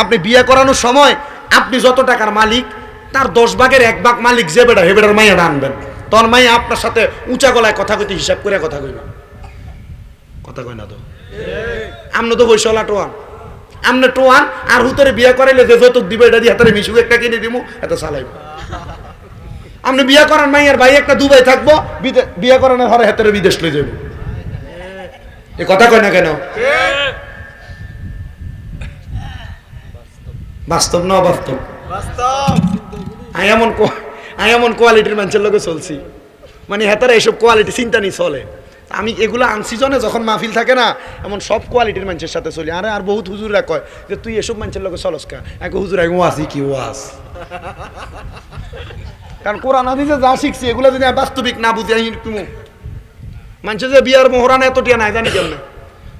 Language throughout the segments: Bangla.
আপনি বিয়ে করানোর সময় আপনি যত টাকার মালিক, তার দশ ভাগের এক ভাগ মালিক যে বেটা, হে বেটার মাইয়াটা আনবেন তোর মাইয়া আপনার সাথে উঁচা গলায় কথা কইতে হিসাব করে কথা কইবা। কথা কই না তো? আমনে তো বৈশালা টোয়ান। আমনে টোয়ান আর হুতরে বিয়ে করাইলে যে যৌতুক দিবে, এটা দিয়ে হাতারে মিশুক, একটা কিনে দিমু, এত চালাইব। আপনি বিয়ে করান মাইয়ার ভাই একটা দুবাই থাকব বিয়ে করানোর হরে হাতের বিদেশ লয়ে যাব এ কথা কয় না কেন? বাস্তব না অবাস্তব? আমি এমন আমি এমন কোয়ালিটির মানুষের লোকে চলছি। মানে হেতারা এসব কোয়ালিটি চিন্তা নিয়ে চলে। আমি এগুলো আনছি জনে যখন মাহফিল থাকে না এমন সব কোয়ালিটির মানুষের সাথে চলি। আরে আর বহুত হুজুররা কয় যে তুই এসব মানুষের লোকে চলস কা এক হুজুর এক ওয়াসি কি ওয়াস কারণ কোরআন হাদিসে যা শিখছি এগুলো যদি বাস্তবিক না বুঝি তুমি মানুষের যে বিয়ার মোহরান এত টিয়া নাই জানি কেমনে?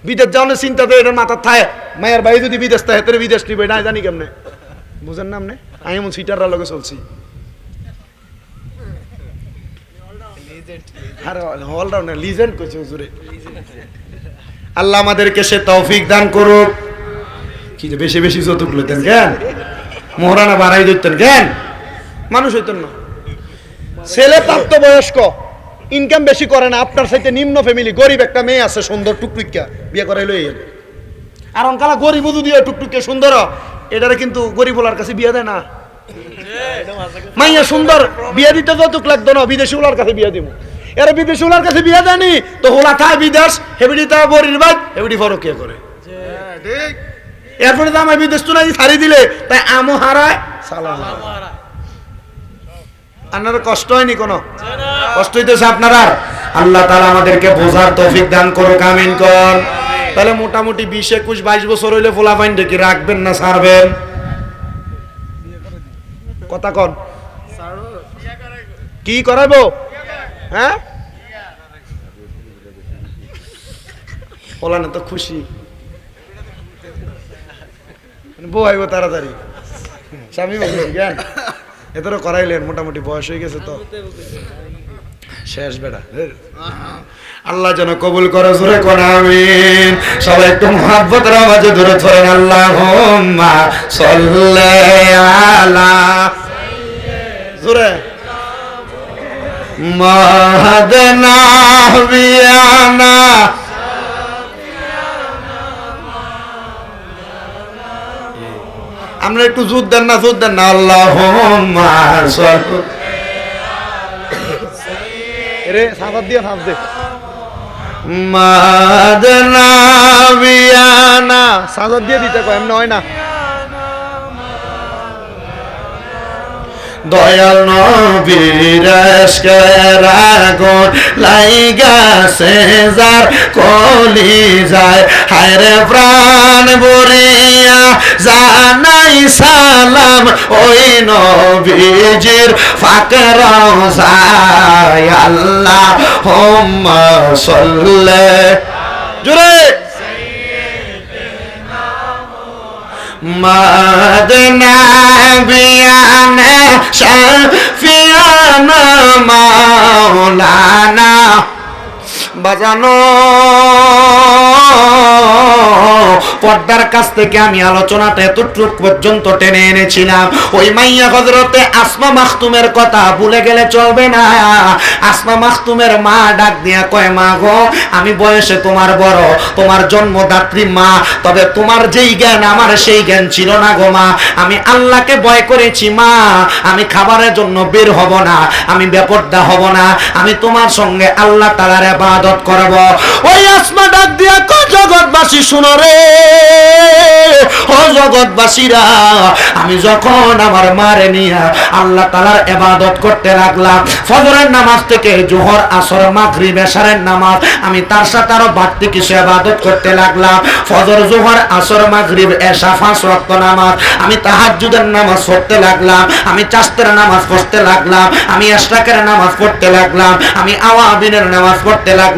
বিদেশ যাওয়ার চিন্তা তো এটার মাথার থায় মায়ের ভাই যদি বিদেশ থাকে তোর বিদেশ নিবে না জানি কেমনে। বুঝেন না আপনি? আমি এমন সিটাররা লগে চলছি। আল্লাহ আমাদেরকে সে তৌফিক দান করুক। কি যে বেশি বেশি যৌতুক লইতেন, কেন? মোহরানা বাড়াই দিতেন, কেন? মানুষ হইতেন না। ছেলে প্রাপ্ত বয়স্ক ইনকাম বেশি করে না, আপনার সাথে নিম্ন ফ্যামিলি গরিব একটা মেয়ে আছে সুন্দর, টুকটুকিয়া, বিয়ে করাইলো এই আর অনকালা গরিব যদি টুকটুকে সুন্দর, এটারে কিন্তু গরিব ওলার কাছে বিয়ে দেয় না। মাইয়া সুন্দর, বিয়ে দিতে যৌতুক লাগতো না বিদেশি ওলার কাছে বিয়ে দিব এর বিদেশি ওলার কাছে বিয়ে দেয়নি, তো হোলা থায় বিদেশ হেবিডি তা বরির বাদ হেবিডি ফরক কে করে। এরপরে তো আমার বিদেশ তো নাই ছাড়ি দিলে, তাই আমও হারায় সালাম। আপনার কষ্ট হয়নি কোনো? কষ্ট হইতেছে আপনারা আল্লাহ তালা আমাদেরকে বোঝার তৌফিক দান করুক, আমিন কর। তাহলে মোটামুটি বিশ, একুশ, বাইশ বছর হইলে ফোলা ফাইন কি রাখবেন না ছাড়বেন কথা কন। কি করাবো? হ্যাঁ? বলা তো খুশি। বউ আইব তাড়াতাড়ি। স্বামী জ্ঞান এদেরও করাইলেন, মোটামুটি বয়স হয়ে গেছে তো। শেষ বেটা আল্লাহ যেন কবুল করে, জোরে কোন আমিন। সবাই একটু মহাব্বতের আওয়াজে ধরে ধরেন আল্লাহ আলা জোরে। মাহাদনা বিয়ানা। আমরা একটু জোর দেন না, জোর দেন না আল্লাহ রে সাঁতার দিয়ে সাঁত দে। মাদনা বিয়ানা। সাঁতার দিয়ে দিতে কয় এমন হয় না। দয়াল নবীর আগুন লাইগাছে যার কলি যায়। হায়রে প্রাণ বরিয়া জানাই সালাম ওই নবীজির ফাকর যায় আল্লাহ হোম সল্লে। জুড়ে মাদনা বিয়ানে شفيانا مولانا বাজানো। পর্দার কাছ থেকে আমি আলোচনাটা এতটুক পর্যন্ত টেনে এনেছিলাম। ওই মাইয়া হজরতে আসমা মাখতুমের কথা ভুলে গেলে চলবে না। আসমা মাখতুমের মা ডাক দিয়া কয়, মা গো, আমি বয়সে তোমার বড়, তোমার জন্মদাত্রী মা, তবে তোমার যেই জ্ঞান আমার সেই জ্ঞান ছিল না গো মা। আমি আল্লাহকে ভয় করেছি মা, আমি খাবারের জন্য বের হব না, আমি বেপর্দা হব না, আমি তোমার সঙ্গে আল্লাহ তালার আবাদত করব। ওই আসমা ডাক দিয়া কো জগৎবাসী শুনো রে? ও জগৎবাসীরা, আমি যখন আমার মারে নিয়া আল্লাহ তালার এবাদত করতে লাগলাম, ফজরের নামাজ থেকে জোহর, আসর, মাগরিব, এশারের নামাজ, আমি তার সাথে আরও বাড়তি কিছু এবাদত করতে লাগলাম। ফজর, জোহর, আসর, মাগরিব, এশা, পাঁচ ওয়াক্ত নামাজ, আমি তাহাজ্জুদের নামাজ পড়তে লাগলাম, আমি চাস্তের নামাজ পড়তে লাগলাম, আমি এশরাকের নামাজ পড়তে লাগলাম, আমি আওয়াবিনের নামাজ পড়তে লাগলাম।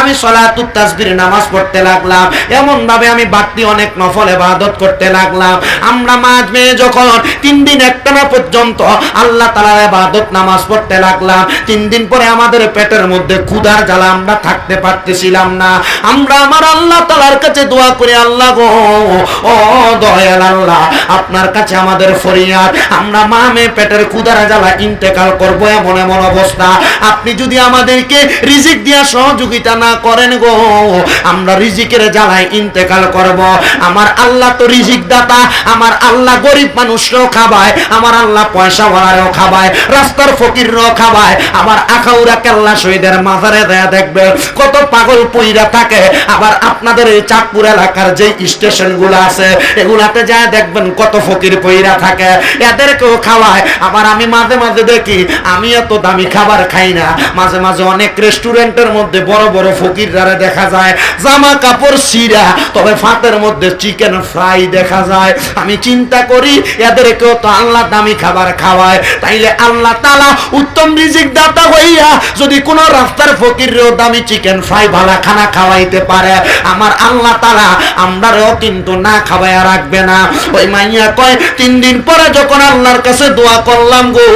আমি সলাতুত তাসবির নামাজ পড়তে লাগলাম এমন ভাবে আমি বাড়তি অনেক নফল এবাদত করতে লাগলাম। লাগলাম আমরা মাঝ মেয়ে যখন তিন দিন একটানা পর্যন্ত আল্লাহ তালার ইবাদত নামাজ পড়তে লাগলাম, তিন দিন পরে আমাদের পেটের মধ্যে ক্ষুধার জ্বালা আমরা থাকতে পারতেছিলাম না। আমরা আমার আল্লাহ তালার কাছে দোয়া করে, আল্লাহ গো, ও দয়াল আল্লাহ, আপনার কাছে আমাদের ফরিয়াদ, আমরা মা মেয়ে পেটের ক্ষুধার জ্বালা ইন্তেকাল করব এমন এমন অবস্থা। আপনি যদি আমাদেরকে রিজিক দিয়া সহযোগিতা না করেন গো, আমরা রিজিকের জ্বালায় ইন্তেকাল করব। আমার আল্লাহ তো রিজিক দাতা আমার আল্লাহ গরিব মানুষকেও খাবায়, আমার আল্লাহ পয়সা ওয়ালারও খাবায়, রাস্তার ফকিররাও খাবায়, আমার আখাউরা কেল্লা শহীদের মাজারে দেয়া দেখবে, কত পাগল পইরা থাকে। আবার আপনাদের এই চাঁদপুর এলাকার যে স্টেশনগুলো আছে, এগুলাতে যায় দেখবেন কত ফকির পইরা থাকে। এদেরকেও খাওয়ায়। আবার আমি মাঝে মাঝে দেখি আমি এত দামি খাবার খাই না। মাঝে মাঝে অনেক রেস্টুরেন্টের মধ্যে বড় বড় ফকিরদারে দেখা যায়, জামা কাপড় সিরা তবে ফাতের মধ্যে চিকেন ফ্রাই দেখা যায়। আমি চিন্তা করি, এদেরকেও তো আল্লাহ দামি খাবার খাওয়ায়। তাইলে আল্লাহ তালা উত্তম রিজিক দাতা হইয়া যদি কোন রাস্তার ফকিরেও দামি চিকেন ফ্রাই ভালা খানা খাওয়াইতে পারে, আমার আল্লাহ তালা আমরাও কিন্তু না খাওয়াইয়া রাখবে না। ওই মাইয়া কয়, তিন দিন পরে যখন আল্লাহর কাছে দোয়া করলাম গো,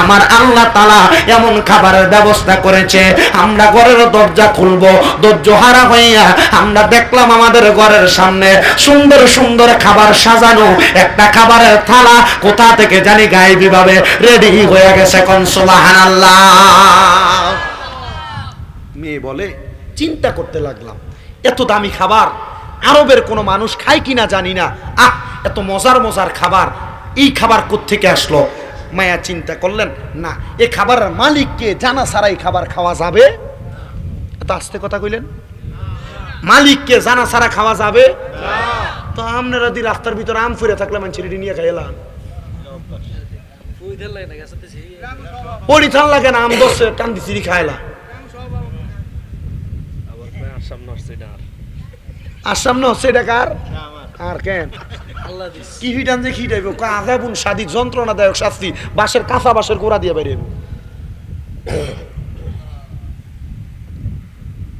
আমার আল্লাহ তালা এমন খাবারের ব্যবস্থা করেছে, আমরা ঘরের দরজা খুলবো, ধৈর্য হারা হইয়া আমরা দেখলাম আমাদের ঘরের সামনে সুন্দর সুন্দর খাবার সাজানো। একটা খাবারের থালা কোথা থেকে জানি গায়েবী ভাবে রেডি হয়ে গেছে কনসোলাহান আল্লাহ মেয়ে বলে, চিন্তা করতে লাগলাম, এত দামি খাবার আরবের কোনো মানুষ খায় কিনা জানি না। আহ, এত মজার মজার খাবার, এই খাবার থেকে আসলো? মায়া চিন্তা করলেন, না, এ খাবারের মালিককে জানা ছাড়াই খাবার খাওয়া যাবে? এত আস্তে কথা কইলেন? মালিককে জানা ছাড়া খাওয়া যাবে? তো আপনারা দি রাস্তার ভিতরে আম ফুরে থাকলে মানুষের নিয়ে খাইলাম। পরিথান লাগে না, আম দশে টান দিছি খাইলা আসাম না হচ্ছে এটা কার? আর কেন? কি হিটান যে কি খিটাইব আজাবুন সাদিক যন্ত্রণাদায়ক শাস্তি, বাঁশের কাঁচা বাঁশের গোড়া দিয়ে বেরিয়ে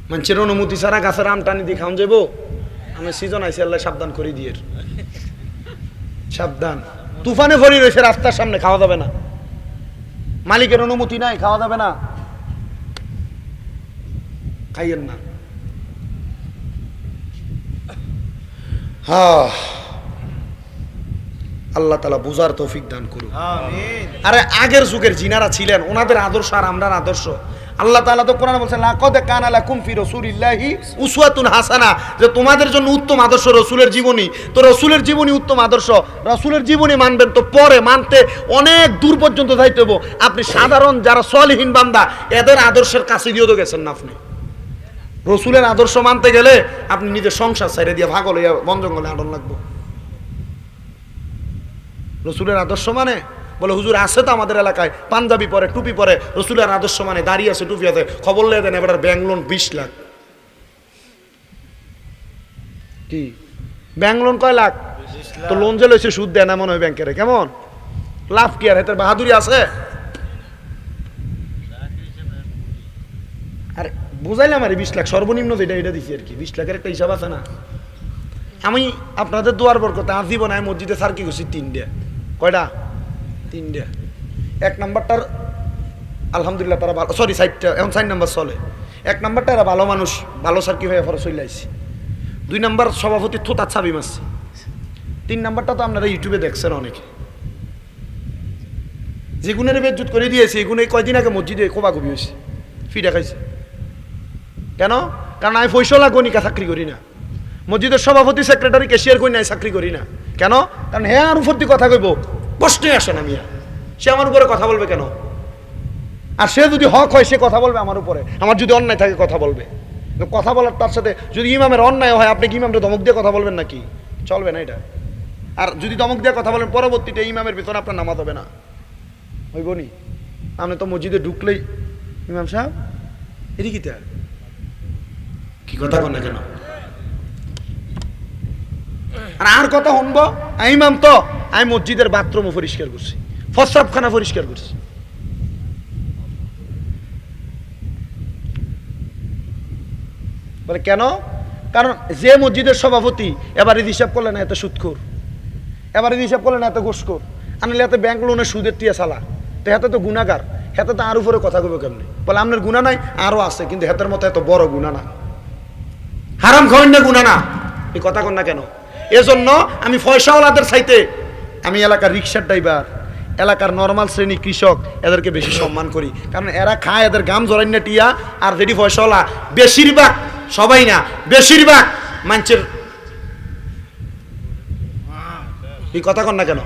মানুষের অনুমতি ছাড়া গাছের আম টানি দিয়ে খাওয়ান যাব আমি সিজন আইসি আল্লাহ সাবধান করে দিয়ে। সাবধান। তুফানে ভরি রয়েছে রাস্তার সামনে খাওয়া যাবে না। মালিকের অনুমতি নাই খাওয়া যাবে না। খাইয়েন না। হ্যাঁ আল্লাহ তালা বুঝার তৌফিক দান করুন আরে আগের যুগের জিনারা ছিলেন ওনাদের আদর্শ আর আমরার আদর্শ। আল্লাহ তাআলা তো কোরআনে বলছেন, লাকাদ কানা লাকুম ফি রাসূলিল্লাহি উসওয়াতুন হাসানা। যে তোমাদের জন্য উত্তম আদর্শ রসুলের জীবনী। তো রসুলের জীবনী উত্তম আদর্শ। রসুলের জীবনী মানবেন তো পরে, মানতে অনেক দূর পর্যন্ত যাইতে হব আপনি সাধারণ যারা সলিহীন বান্দা, এদের আদর্শের কাছে দিয়েও তো গেছেন না আপনি। রসুলের আদর্শ মানতে গেলে আপনি নিজের সংসার ছেড়ে দিয়ে ভাগল বন জঙ্গলে আডন লাগবো। রসুলের আদর্শ মানে বলে হুজুর আছে তো আমাদের এলাকায়। পাঞ্জাবি পরে টুপি পরে। রসুলের আদর্শ মানে দাঁড়িয়ে আছে টুপি আছে। খবর লেগে দেন এবার ব্যাংক লোন বিশ লাখ। কি? ব্যাংক লোন কয় লাখ? তো লোন যে লইছে সুদ দেয় না মনে হয় ব্যাংকের। কেমন? লাভ কি আর? এতে বাহাদুরি আছে? আর বুঝাইলাম আরে বিশ লাখ সর্বনিম্ন যেটা এটা দিছি আর কি। বিশ লাখের একটা হিসাব আছে না। আমি আপনাদের দোয়ার বরকতে আজীবন আমি মসজিদে সার কি করছি তিনটে। কয়টা? তিনটে। এক নাম্বারটার আলহামদুলিল্লাহ তারা ভালো সরি সাইডটা এখন সাইড নাম্বার চলে। এক নাম্বারটা এরা ভালো মানুষ, ভালো সার কি হয়ে ফলে চলে দুই নাম্বার সভাপতি থোতা ছাবি মারছি। তিন নাম্বারটা তো আপনারা ইউটিউবে দেখছেন অনেকে। যে গুণের বেজ্জুত করে দিয়েছে এই গুণে কয়দিন আগে মসজিদে কোবাকুবি হয়েছে। ফিটা খাইছে কেন? কারণ আমি ফৈসলা গণিকা চাকরি করি না। মসজিদের সভাপতি সেক্রেটারি কেশিয়ার কই নাই চাকরি করি না। কেন? কারণ হ্যাঁ আর উপর কথা কইব। প্রশ্নই আসে না মিয়া। সে আমার উপরে কথা বলবে কেন? আর সে যদি হক হয় সে কথা বলবে আমার উপরে। আমার যদি অন্যায় থাকে কথা বলবে। কথা বলার তার সাথে যদি ইমামের অন্যায় হয় আপনি কি ইমামরে ধমক দিয়ে কথা বলবেন নাকি? চলবে না এটা। আর যদি ধমক দিয়ে কথা বলেন পরবর্তীতে ইমামের ভিতরে আপনার নামাজ হবে না। হইব নি আপনি তো মসজিদে ঢুকলেই ইমাম সাহেব এদিকে কি কি কথা কন না কেন? আর আর কথা শুনব ইমাম তো আমি মসজিদের বাথরুমও পরিষ্কার করছি। ফসাবখানা পরিষ্কার করছি। বলে, কেন? কারণ যে মসজিদের সভাপতি, এবার হিসাব করলে না এত এবারে হিসাব করলেন এত ঘুষখোর আনলে এত ব্যাংক লোনের সুদের টিয়া সালা তো হেতে তো গুণাগার হেতে তো আর উপরে কথা কবে কেমনি? বলে আপনার গুণা নাই, আরও আছে, কিন্তু হেতের মতো এত বড় গুণা না। হারাম খাবেন না গুণা না। এই কথা কন না কেন? এজন্য আমি পয়সাওয়ালাদের চাইতে আমি এলাকার রিক্সার ড্রাইভার এলাকার নর্মাল শ্রেণি কৃষক এদেরকে বেশি সম্মান করি। কারণ এরা খায় এদের গাম জড়াই না টিয়া আর যেটি পয়সাওয়ালা বেশিরভাগ সবাই না বেশিরভাগ মানুষের এই কথা কন না কেন?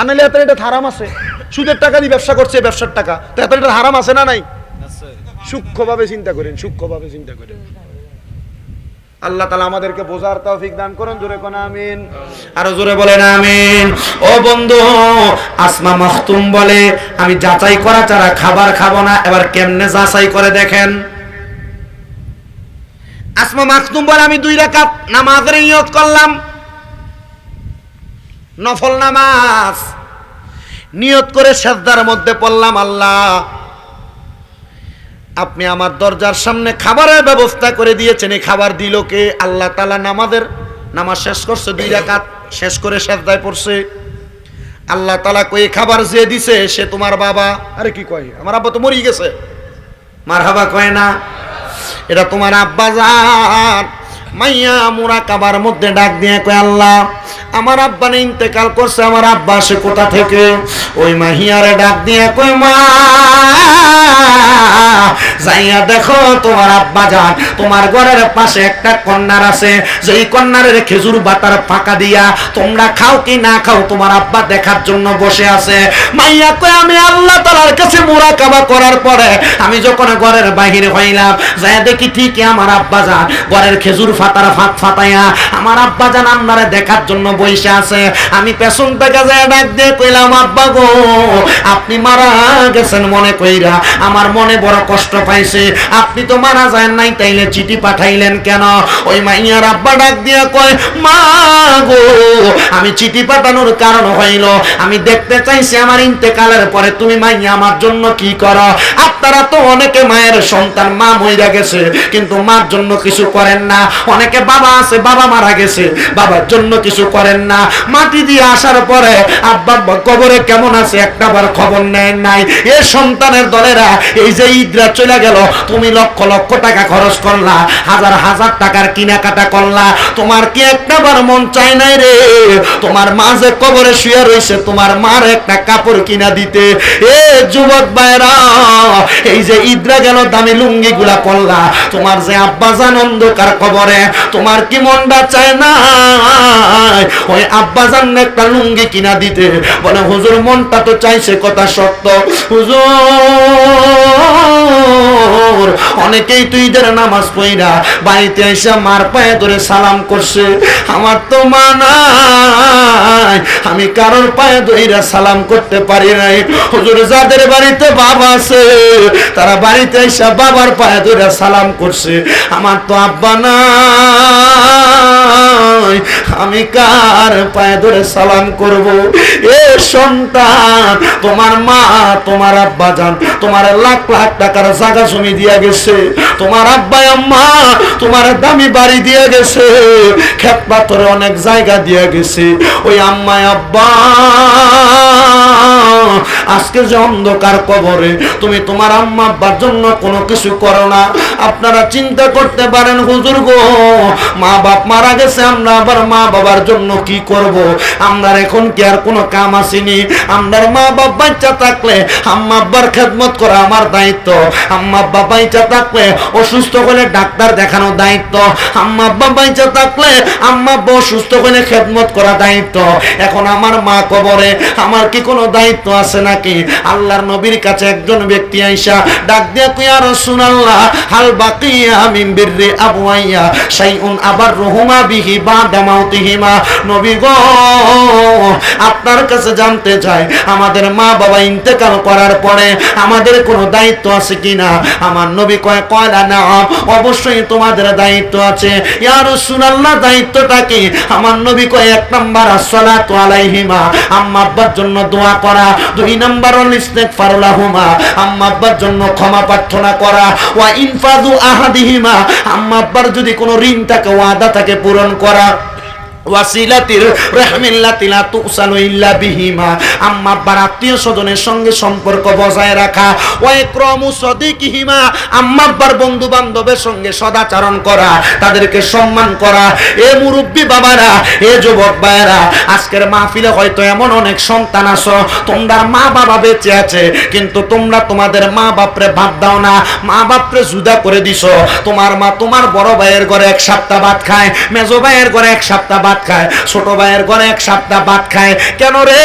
আনালে এত এটা হারাম আছে। সুদের টাকা দিয়ে ব্যবসা করছে ব্যবসার টাকা। তো এত এটা হারাম আছে না নাই? সূক্ষ্মভাবে চিন্তা করেন সূক্ষ্মভাবে চিন্তা করেন। আল্লাহ তালা আমাদেরকে বোঝার তৌফিক দান করুন জোরে কোন আমিন। আরও জোরে বলেন আমিন। ও বন্ধু আসমা মখতুম বলে আমি যাচাই করা ছাড়া খাবার খাব না এবার কেমনে যাচাই করে দেখেন? আসমা মাখতুম বলে আমি দুই রাকাত নামাজের নিয়ত করলাম। নফল নামাজ। নিয়ত করে সেজদার মধ্যে পড়লাম আল্লাহ। আপনি আমার দরজার সামনে খাবারের ব্যবস্থা করে দিয়েছেন, এই খাবার দিল কে? আল্লাহ তালা নামাজের নামাজ শেষ করছে, দুই রাকাত শেষ করে সেজদায় পড়ছে। আল্লাহ তালা কই খাবার যে দিছে, সে তোমার বাবা। আরে কি কয়? আমার আব্বা তো মরি গেছে। মার হাবা কয় না? এটা তোমার আব্বা জান। মাইয়া মুরা কাবার মধ্যে ডাক দিয়ে কয়, আল্লাহ আমার আব্বা নে ইন্তেকাল করছে, আমার আব্বা সে কোথা থেকে? ওই মাহিয়ারে ডাক দিয়ে কয়, মা, যাইয়া দেখো তোমার আব্বা যান। তোমার ঘরের পাশে একটা কন্যার আছে। যেই কন্যারের খেজুর বাতার ফাঁকা দিয়া তোমরা খাও কি না খাও তোমার আব্বা দেখার জন্য বসে আছে। মাইয়া কয়, আমি আল্লাহ তালার কাছে মোরাকাবা করার পরে আমি যখন ঘরের বাহিরে হইলাম যাই দেখি ঠিকই আমার আব্বা যান। ঘরের খেজুর ফাতার ফাঁক ফাতাইয়া আমার আব্বা যান আপনারা দেখার জন্য বসে আছে। আমি পেছন থেকে যায় ডাক দিয়ে কইলাম, আব্বা গো, আপনি মারা গেছেন মনে কইরা। আমার মনে বড় কষ্ট পাইছে। আপনি তো মারা যায় নাই, তাইলে চিঠি পাঠাইলেন কেন? ওই মাইয়ার আব্বা ডাক দিয়ে কয়, মা গো, আমি চিঠি পাঠানোর কারণ হইল। আমি দেখতে চাইছি আমার ইন্তেকালের পরে তুমি মাইয়া আমার জন্য কি করো? আপনারা তো অনেকে মায়ের সন্তান, মা মইরা গেছে, কিন্তু মার জন্য কিছু করেন না। অনেকে বাবা আছে, বাবা মারা গেছে। বাবার জন্য কিছু করেন না। মাটি দিয়ে আসার পরে আব্বা কবরে কেমন আছে একটা বার খবর নেয় নাই। এ সন্তানের দলেরা, এই যে ঈদরা চলে গেল, তুমি লক্ষ লক্ষ টাকা খরচ করলা, হাজার হাজার টাকার কেনাকাটা করলা। তোমার কি একটা বার মন চায় নাই রে? তোমার মা যে কবরে শুয়ে রয়েছে তোমার মার একটা কাপড় কিনা দিতে। এ যুবক ভাইরা এই যে ঈদরা গেল, দামি লুঙ্গি গুলা করলা তোমার যে আব্বা জান অন্ধকার কবরে, তোমার কি মনটা চায় না ওই আব্বা জান একটা লুঙ্গি কিনা দিতে। বলে, হুজুর, মনটা তো চাইছে, কথা সত্য। হুজুর! অনেকেই তুই ঈদের নামাজ পড়া বাড়িতে এসে মার পায়ে ধরে সালাম করছে। আমার তো মা নাই, আমি কারোর পায়ে ধইরা সালাম করতে পারি নাই। হুজুর, যাদের বাড়িতে বাবা আছে, তারা বাড়িতে এসে বাবার পায়ে ধরে সালাম করছে। আমার তো আব্বা নাই, আমি কার পায়ে ধরে সালাম করব? এ সন্তান, তোমার মা, তোমার আব্বা জান তোমার লাখ লাখ টাকার জায়গা জমি দিয়া গেছে, তোমার আব্বা আম্মা, তোমার দামি বাড়ি দিয়ে গেছে ক্ষেত পাথরে অনেক জায়গা দিয়ে গেছে। ওই আম্মা আব্বা, আজকে যে অন্ধকার কবরে, তুমি তোমার আম্মা আব্বার জন্য কোনো কিছু করো না। আপনারা চিন্তা করতে পারেন, হুজুর গো, মা বাপ মারা গেছে, আমরা আবার মা বাবার জন্য কি করব? আমরা এখন কি আর কোনো কাম আসেনি। আমরার মা বাপ বাচ্চা থাকলে আম্মা আব্বার খেদমত করা আমার দায়িত্ব। আম্মা আব্বা বাচ্চা থাকলে অসুস্থ হলে ডাক্তার দেখানো দায়িত্ব। আম্মা আব্বা বাচ্চা থাকলে আম্মা আব্বা অসুস্থ হলে খেদমত করা দায়িত্ব। এখন আমার মা কবরে, আমার কি কোনো দায়িত্ব আছে নাকি? আল্লাহর নবীর কাছে একজন ব্যক্তি আইসা ডাক দিয়া কুইয়া রাসূলুল্লাহ, হাল বাকিয়া মিন বিররি আবওয়াইয়া শাইউন আবার রহুমা বিহি বাদা মাউতিহিমা। নবী গো, আপনার কাছে জানতে চাই আমাদের মা বাবা ইন্তেকাল করার পরে আমাদের কোনো দায়িত্ব আছে কিনা? আমার নবী কয়, কয়লা না অবশ্যই তোমাদের দায়িত্ব আছে। ইয়া রাসূলুল্লাহ, দায়িত্বটা কি? আমার নবী কয়, এক নাম্বার, আসসালাতু আলাইহিমা। আম্মা আব্বার জন্য দোয়া করা। দুই নাম্বার, হল ইস্তেগফার লাহুমা। আম্মা আব্বার জন্য ক্ষমা প্রার্থনা করা। ওয়া ইনফাযু আহাদিহিমা। আম্মা আব্বার যদি কোনো ঋণ থাকে, ওয়াদা থাকে পূরণ করা। ওয়াসিলাতির রহমিল্লাতিলা তুসালু ইল্লা বিহিমা। আম্মা আব্বার আত্মীয় স্বজনের সঙ্গে সম্পর্ক বজায় রাখা। ওয়াইক্রমু সদিকিহিমা। আম্মা আব্বার বন্ধু বান্ধবের সঙ্গে সদাচরণ করা, তাদেরকে সম্মান করা। এ মুরব্বী বাবারা, এ যুবক ভাইয়েরা, আজকের মাহফিলে হয়তো এমন অনেক সন্তান আছো, তোমরা মা বাবা বেঁচে আছে, কিন্তু তোমরা তোমাদের মা বাপরে ভাত দাও না, মা বাপরে জুদা করে দিছো। তোমার মা তোমার বড় ভাইয়ের ঘরে এক সপ্তাহ ভাত খায়, মেজো ভাইয়ের ঘরে এক সপ্তাহ ভাত খায়, ছোট ভাইয়ের ঘরে এক সপ্তাহ ভাত খায়। কেন রে?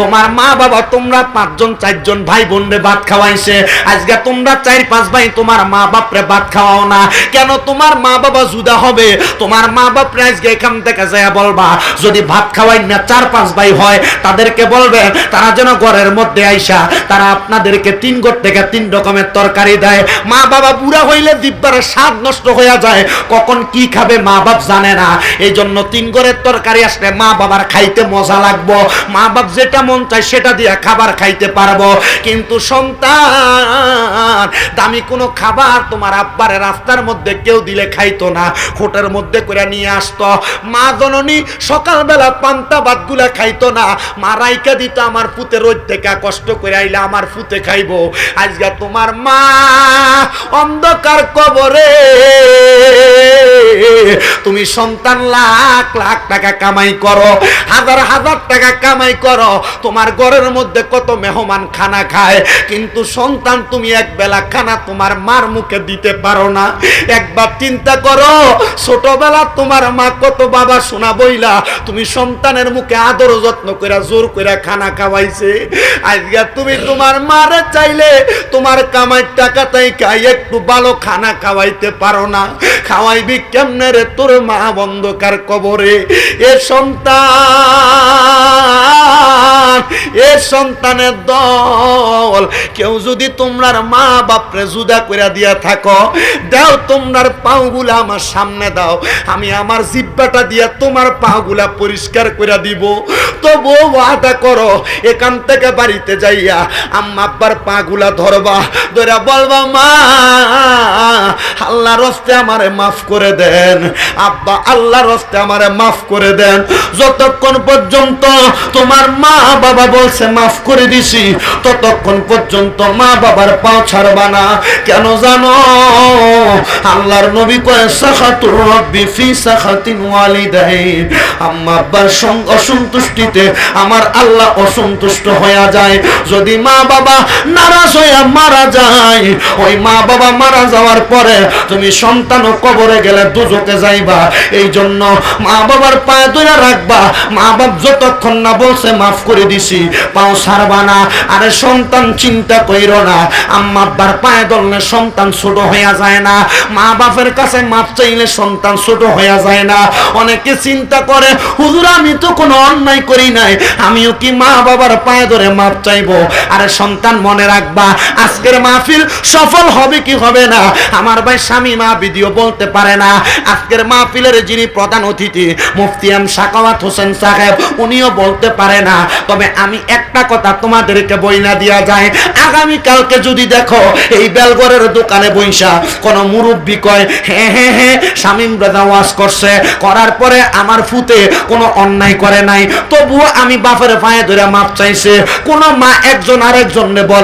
তোমার মা বাবা তোমরা পাঁচজন, চারজন ভাই বোন রে ভাত খাওয়াইছে। আজকে তোমরা চার পাঁচ ভাই তোমার মা বাপরে ভাত খাওয়াও না। কেন তোমার মা বাবা জুদা হবে? তোমার মা বাপরে আজকে এখান থেকে যায় বলবা, যদি ভাত খাওয়াই না চার পাঁচ ভাই হয়, তাদেরকে বলবে, তারা যেন ঘরের মধ্যে আইসা, তারা আপনাদেরকে তিন ঘর থেকে তিন রকমের তরকারি দেয়। মা বাবা বুড়া হইলে দিব্যার স্বাদ নষ্ট হয়ে যায়। কখন কি খাবে মা বাপ জানে না। এই জন্য তিন ঘরের তরকারি আসলে মা বাবার খাইতে মজা লাগবো। মা বাপ যেটা মন চায় সেটা দিয়ে খাবার খাইতে পারব। কিন্তু সন্তান, দামি কোনো খাবার তোমার আব্বারে রাস্তার মধ্যে কেউ দিলে খাইতো না। হোটের মধ্যে করে নিয়ে আসতো। মা জননী সকালবেলা পান্তা ভাতগুলা খাইতো না। মা রাইকা দিত আমার পুতে রোজ থেকে কষ্ট করে আইলে আমার পুতে খাইবো। আজকে তোমার মা অন্ধকার কবরে। তুমি সন্তান লাখ লাখ টাকা কামাই করো, হাজার হাজার টাকা কামাই করো, তোমার ঘরের মধ্যে কত মেহমান খানা খায়, কিন্তু সন্তান তুমি এক বেলা খানা তোমার মার মুখে দিতে পারো না। একবার চিন্তা করো, ছোটবেলা তোমার মা কত বাবা শোনা বইলা, তুমি সন্তানের মুখে আদর যত্ন করে জোর করে খানা খাওয়াইছে। আজকে তুমি তোমার মারে চাইলে তোমার কামাই টাকা তাই খাই, একটু ভালো খানা খাওয়াইতে পারো না। খাওয়াইবি কেমনে রে তোর মা বন্ধকার কবরে, এ সন্তান, এ সন্তানের দল। কেউ যদি তোমরার মা বাপরে জুদা করে দিয়া থাকো, দাও তোমরার পাওগুলা আমার সামনে দাও, আমি আমার জিব্বাটা দিয়া তোমার পাগুলা পরিষ্কার করে দিব। তবু ওয়াদা করো, এখান থেকে বাড়িতে যাইয়া আম্মা আব্বার পাগুলা ধরবা ধরে বলবা, মা আল্লাহ রস্তে আমারে মাফ করে দেন। আব্বা আল্লাহ রস্তে আমারে মাফ করে দেন। যতক্ষণ পর্যন্ত তোমার মা বাবা বলছে, মাফ করে দিছি, ততক্ষণ পর্যন্ত মা বাবার পাও ছাড়বা না। কেন জানো? আল্লাহর নবী কয়, সাখাতুর রব্বি ফি সাখাতিন ওয়ালিদাইন। আম্মা আব্বার অসন্তুষ্টিতে আমার আল্লাহ অসন্তুষ্ট হয়ে যায়। যদি মা বাবা নারাজ হইয়া মারা যায়, ওই মা বাবা মারা যাওয়ার পরে তুমি সন্তান কবরে গেলে দুজকে যাইবা। এই জন্য মা বাবার পায়ে ধরে রাখবা। মা বাপ যতক্ষণ না বলছে, মাফ করে দিছি। পাও ছাড়বা না। আরে সন্তান চিন্তা কইরো না। আম্মা আব্বার পায়ে ধরলে সন্তান ছোট হইয়া যায় না। মা বাপের কাছে মাপ চাইলে সন্তান ছোট হইয়া যায় না। অনেকে চিন্তা করে, হুজুর, আমি তো কোনো অন্যায় করি নাই। আমিও কি মা বাবার পায়ে ধরে মাপ চাইব? আরে সন্তান মনে রাখবা, আজকের মাহফিল সফল হবে কি হবে না? আমার ভাই স্বামী মা ভিডিও বলতে পারে না। আজকের মাহফিলের যিনি প্রধান অতিথি মুফতি এম সাকাওয়াত হোসেন সাহেব, উনিও বলতে পারে না, তবে আমি একটা কথা তোমাদেরকে বইনা দিয়া যায় আগামী কালকে যদি দেখো এই বেলগড়ের দোকানে বইসা কোন মুরব্বী কয় হ্যাঁ হ্যাঁ হ্যাঁ শামিম ব্রাদা ওয়াজ করছে, করার পরে আমার ফুতে কোনো অন্যায় করে নাই। তবুও আমি বাপের পায়ে ধরে মাপ চাইছে, কোনো মা একজন আরেকজনে বল